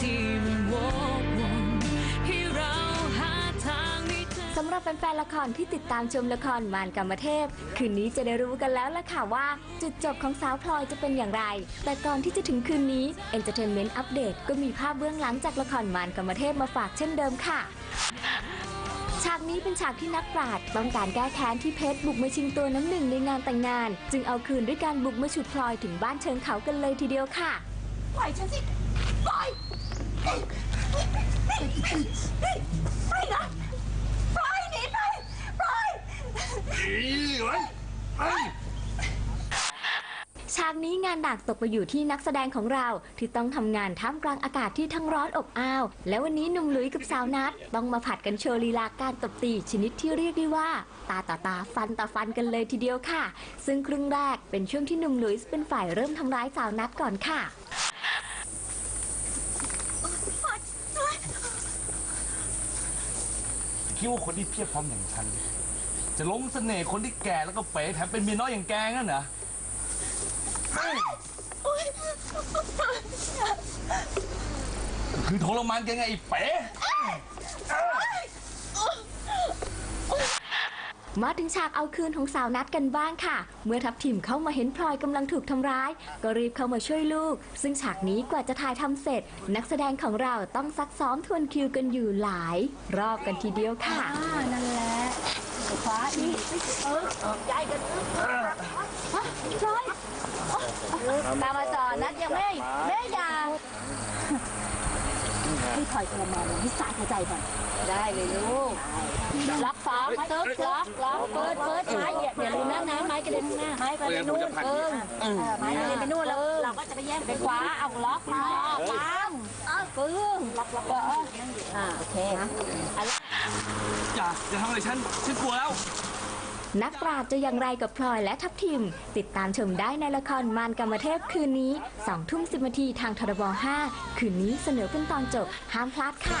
ที่มันวกวนให้เราหาทางให้เจอ สำหรับแฟนๆละครที่ติดตามชมละครมารกรรมเทพ คืนนี้จะได้รู้กันแล้วล่ะค่ะว่า จุดจบของสาวพลอยจะเป็นอย่างไร แต่ก่อนที่จะถึงคืนนี้ Entertainment Update ก็มีภาพเบื้องหลังจากละครมารกรรมเทพมาฝากเช่นเดิมค่ะ ฉากนี้เป็นฉากที่นักปราดญ์ต้องการแก้แค้นที่เพชรบุกมาชิงตัวน้ำหนึ่งในงานแต่งงาน จึงเอาคืนด้วยการบุกมาฉุดพลอยถึงบ้านเชิงเขากันเลยทีเดียวค่ะ ปล่อยฉันสิ ไปนะปล่อยหนีไปปล่อยฉากนี้งานหนักตกไปอยู่ที่นักแสดงของเราที่ต้องทำงานท่ามกลางอากาศที่ทั้งร้อนอบอ้าว และวันนี้หนุ่มหลุยส์กับสาวนัทต้องมาผัดกันโชว์ลีลาการตบตีชนิดที่เรียกได้ว่า ตาต่อตาฟันต่อฟันกันเลยทีเดียวค่ะ ซึ่งครึ่งแรกเป็นช่วงที่หนุ่มหลุยส์เป็นฝ่ายเริ่มทำร้ายสาวนัทก่อนค่ะ คิดว่าคนที่เพียบพร้อมอย่างฉัน จะหลงเสน่ห์คนที่แก่แล้วก็เป๋แถมเป็นเมียน้อยอย่างแกงั้นเหรอคือทรมานแกไงไอ้เป๋ มาถึงฉากเอาคืนของสาวนัดกันบ้างค่ะ เมื่อทัพทิมเข้ามาเห็นพลอยกำลังถูกทำร้าย ก็รีบเข้ามาช่วยลูก ซึ่งฉากนี้กว่าจะถ่ายทำเสร็จ นักแสดงของเราต้องซักซ้อมทวนคิวกันอยู่หลาย รอบกันทีเดียวค่ะนั่นแหละขวานี่เออใจกันพลอยตามมาจอนัดยังไม่แม่ยา ให้ถอยกระมาลงให้สาดหัวใจก่อน ได้เลยลูกล็อกฟ้องตึ๊กล็อกล็อกเปิดเปิดไม้อย่าอย่าลืมนะนะไม้กระเด็นข้างหน้าไม้กระเด็นนู่นเออเออไม้กระเด็นไปนู่นแล้วเราก็จะไปแย่งไปขวาเอาล็อกล็อกปังปึ้งล็อกล็อกอ่าโอเคนะอย่าอย่าทำอะไรฉันฉันกลัวแล้ว นักปราชญ์จะอย่างไรกับพลอยและทัพทิม ติดตามชมได้ในละครมารกรรมเทพคืนนี้สองทุ่มสิบนาทีทางทรบ5คืนนี้เสนอเป็นตอนจบห้ามพลาดค่ะ